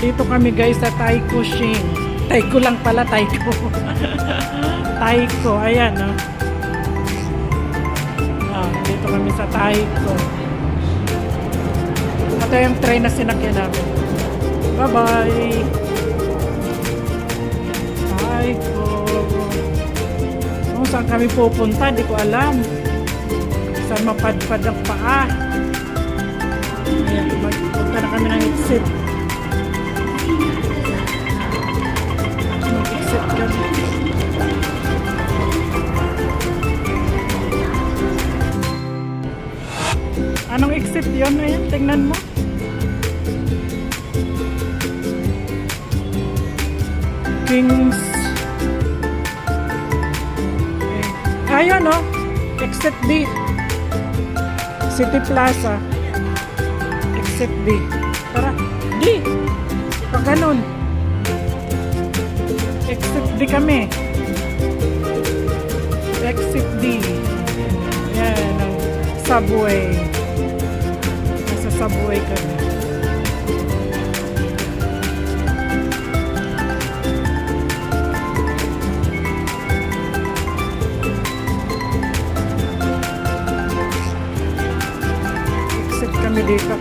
Dito kami guys sa Taiko Shing. Taiko lang pala, Taiko. Taiko, ayan oh. Dito kami sa Taiko. Ito yung train na sinakyan namin. Bye-bye! Taiko. Kung saan kami pupunta, di ko alam. Saan mapadpad ang paa. Ayan, magpunta na kami ng exit. Mag-exit kami. Anong exit yun? Ayan, tingnan mo. Kings eh, Ayun no, exit B. City Plaza. Exit B. Tara, D. Pag ganun. Exit D kami. Exit D. Yan, ang subway. Nasa subway kami. Exit kami dito.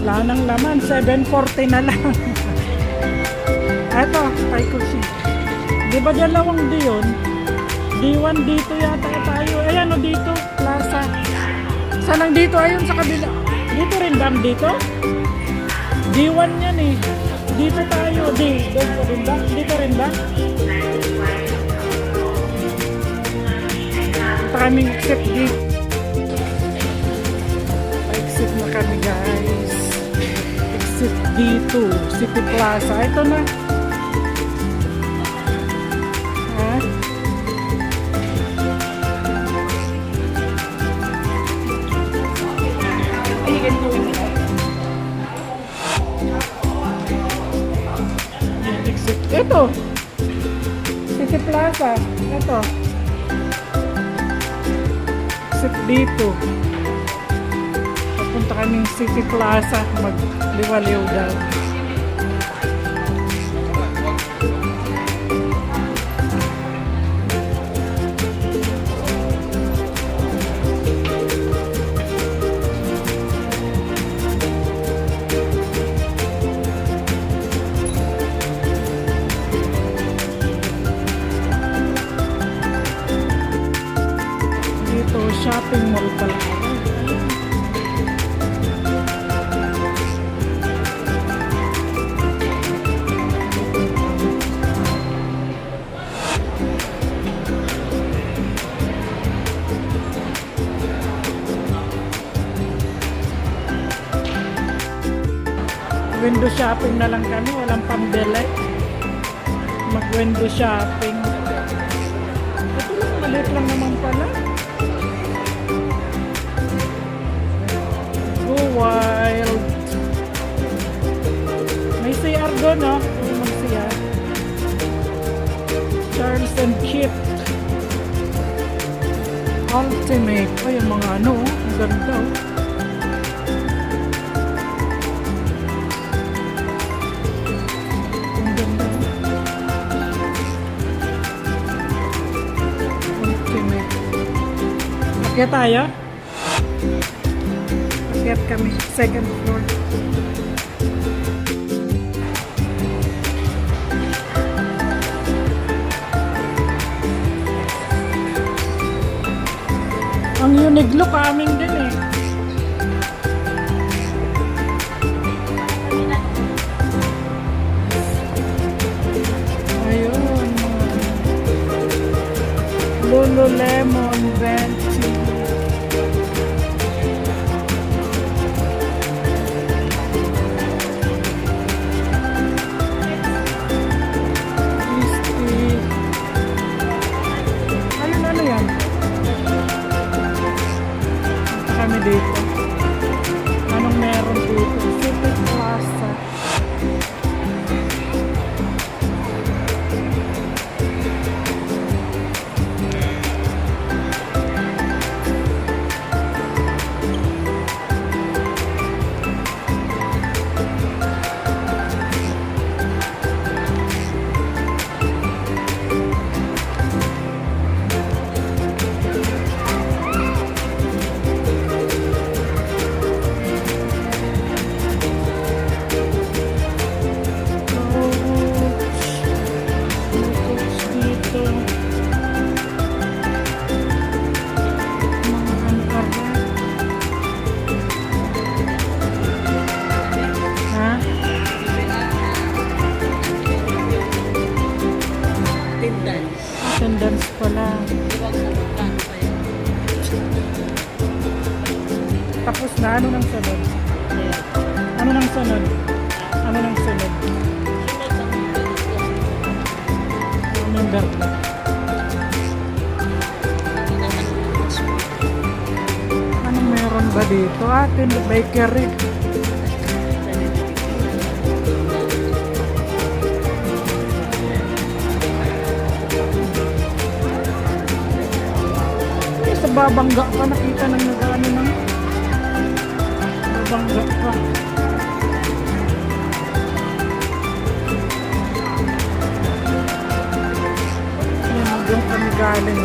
Wala nang laman, 740 na lang. Eto, kay Kushi. Di ba dalawang D yun? D1 dito yata tayo. Ayan o dito, plaza. Saan ang dito? Ayun sa kabila. Dito rin ang dito? D1 yan eh. Dito tayo. D. Dito rin ba? Dito rin ba? Ito kaming exit D. Exit na kami guys. Exit D2. City Plaza. Ito na. Ito. City Plaza. Ito. Exit dito. Papunta kaming City Plaza. Magliwaliw daw. Shopping na lang kami, walang pambili. Mag-window shopping. Ito lang, maliit lang naman pala. Go wild. May CR doon, no? May mag CR. Charles and Kit. Ultimate. Ay, yung mga ano, oh. ang ganda, oh. Akyat tayo? Akyat kami. Second floor. Ang Uniglo kaming din eh. Ayun. Lululemon dito. Anong meron dito? Super plaza. Venti. nang sunod? Ano nang sunod? Ano nang sunod? November na. Ano meron ba dito? Atin, bakery. Eh, sa babangga ka, nakita ng babangga diyan kami galing.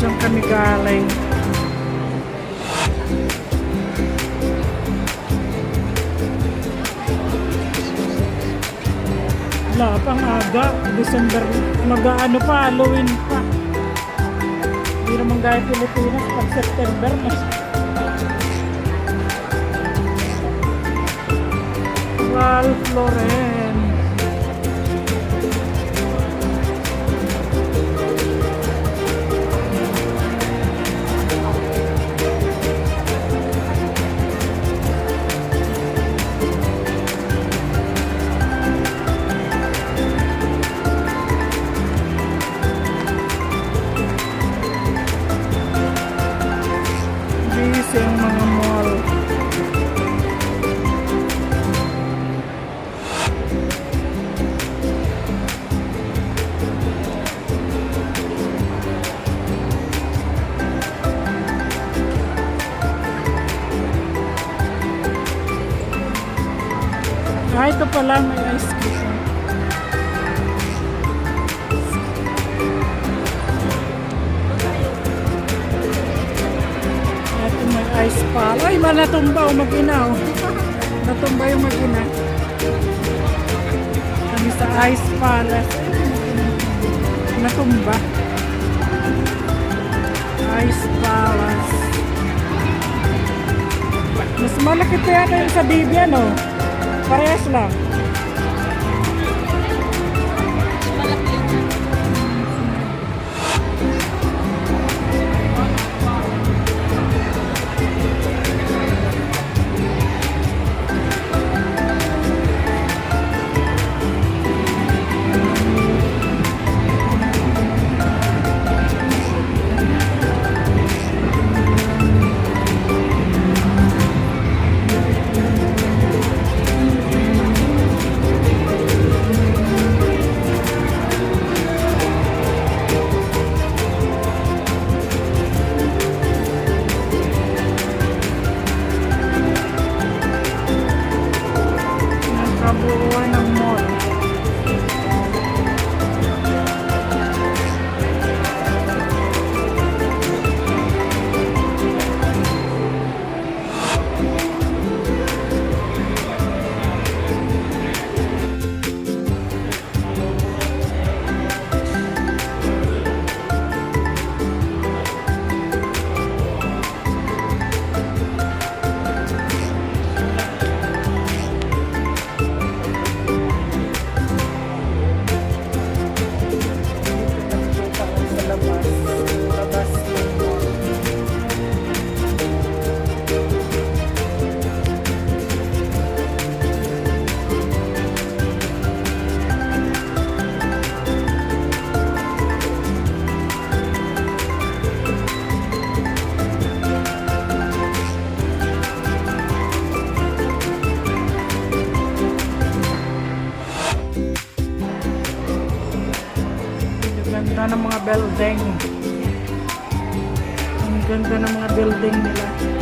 Diyan kami galing. Wala pang aga. December. Mag-ano pa, Halloween pa. Hindi naman gaya Pilipinas pag September na. flores. Ito pala may ice cream. Ito may ice pala. Ay, ma, natumba o mag-ina. oh. Natumba yung mag-ina. Kami sa ice palace. Natumba. Ice palace. Mas malaki pa yata yung sa Bibian, oh. Parehas lang. Kabuuan ng mga building. Ang ganda ng mga building nila.